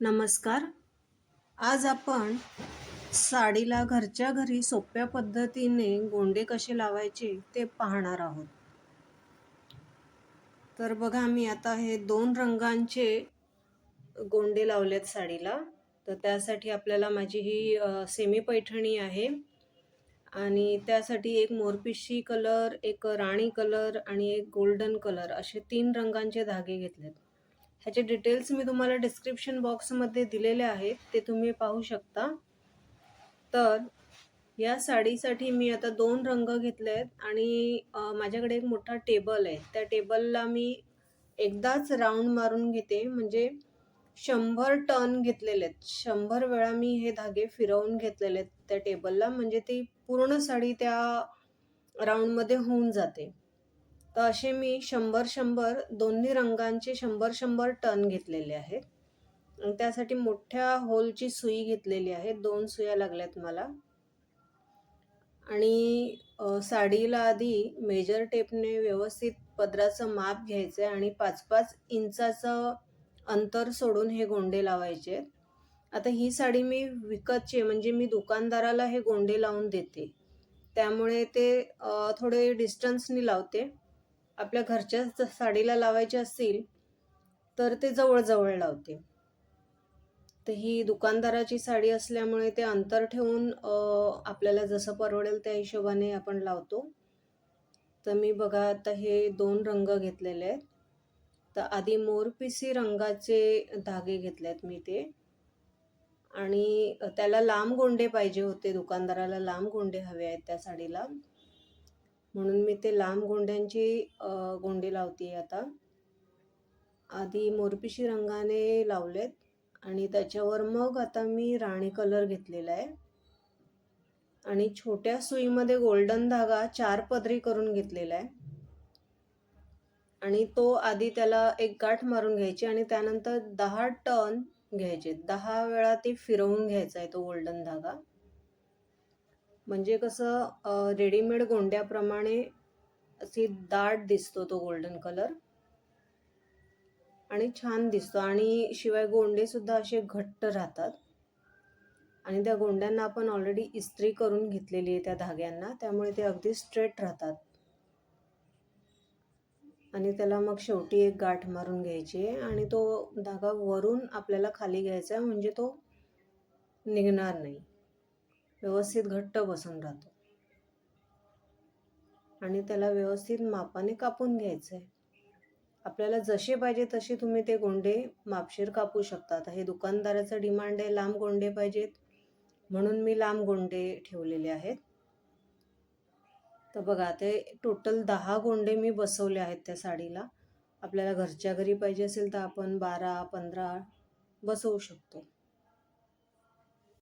नमस्कार. आज आपण साडीला घरच्या घरी सोप्या पद्धतीने गोंडे कसे लावायचे ते पाहणार आहोत. तर बघा मी आता हे दोन रंगांचे गोंडे लावलेत साडीला. तर त्यासाठी आपल्याला माझी ही सेमी पैठणी आहे. आणि त्यासाठी एक मोरपिशी कलर एक राणी कलर आणि एक गोल्डन कलर असे तीन रंगांचे धागे घेतलेत. ह्याचे डिटेल्स मी तुम्हाला डिस्क्रिप्शन बॉक्समध्ये दिलेले आहेत ते तुम्ही पाहू शकता. तर या साडीसाठी मी आता दोन रंग घेतले आहेत आणि माझ्याकडे एक मोठा टेबल आहे. त्या टेबलला मी एकदाच राऊंड मारून घेते म्हणजे शंभर टर्न घेतलेले आहेत शंभर वेळा मी हे धागे फिरवून घेतलेले आहेत त्या टेबलला म्हणजे ती पूर्ण साडी त्या राऊंडमध्ये होऊन जाते. तर असे मी शंभर शंभर दोन्ही रंगांचे शंभर शंभर टन घेतलेले आहेत. त्यासाठी मोठ्या होलची सुई घेतलेली आहे. दोन सुया लागल्यात मला. आणि साडीला आधी मेजर टेपने व्यवस्थित पदराचं माप घ्यायचं आहे आणि पाच पाच इंचाचं अंतर सोडून हे गोंडे लावायचे आहेत. आता ही साडी मी विकतची म्हणजे मी दुकानदाराला हे गोंडे लावून देते. त्यामुळे ते थोडे डिस्टन्सनी लावते. आपल्या घरच्या ज- साडीला लावायची असतील तर ते जवळजवळ लावते. तर ही दुकानदाराची साडी असल्यामुळे ते अंतर ठेवून आपल्याला जसं परवडेल त्या हिशोबाने आपण लावतो. तर मी बघा आता हे दोन रंग घेतलेले आहेत. तर आधी मोरपिसी रंगाचे धागे घेतले आहेत मी ते. आणि त्याला लांब गोंडे पाहिजे होते दुकानदाराला लांब गोंडे हवे आहेत त्या साडीला. म्हणून मी ते लांब गोंड्यांची गोंडी लावते लावते आता. आधी मोरपिशी रंगाने लावलेत आणि त्याच्यावर मग आता मी राणी कलर घेतलेला आहे. आणि छोट्या सुईमध्ये गोल्डन धागा चार पदरी करून घेतलेला आहे. आणि तो आधी त्याला एक गाठ मारून घ्यायची आणि त्यानंतर दहा टर्न घ्यायचे. दहा वेळा ते फिरवून घ्यायचा आहे तो गोल्डन धागा. म्हणजे कसं रेडीमेड गोंड्याप्रमाणे अशी दाट दिसतो तो गोल्डन कलर. आणि छान दिसतो. आणि शिवाय गोंडे सुद्धा असे घट्ट राहतात. आणि त्या गोंड्यांना आपण ऑलरेडी इस्त्री करून घेतलेली आहे त्या धाग्यांना. त्यामुळे ते अगदी स्ट्रेट राहतात. आणि त्याला मग शेवटी एक गाठ मारून घ्यायची आहे. आणि तो धागा वरून आपल्याला खाली घ्यायचा आहे. म्हणजे तो निघणार नाही. व्यवस्थित घट्ट बसून राहतो. आणि त्याला व्यवस्थित मापाने कापून घ्यायचं आहे आपल्याला जसे पाहिजे तसे तुम्ही ते गोंडे मापशीर कापू शकतात. हे दुकानदाराचं डिमांड आहे लांब गोंडे पाहिजेत. म्हणून मी लांब गोंडे ठेवलेले आहेत. तर बघा ते टोटल दहा गोंडे मी बसवले आहेत त्या साडीला. आपल्याला घरच्या घरी पाहिजे असेल तर आपण बारा पंधरा बसवू शकतो.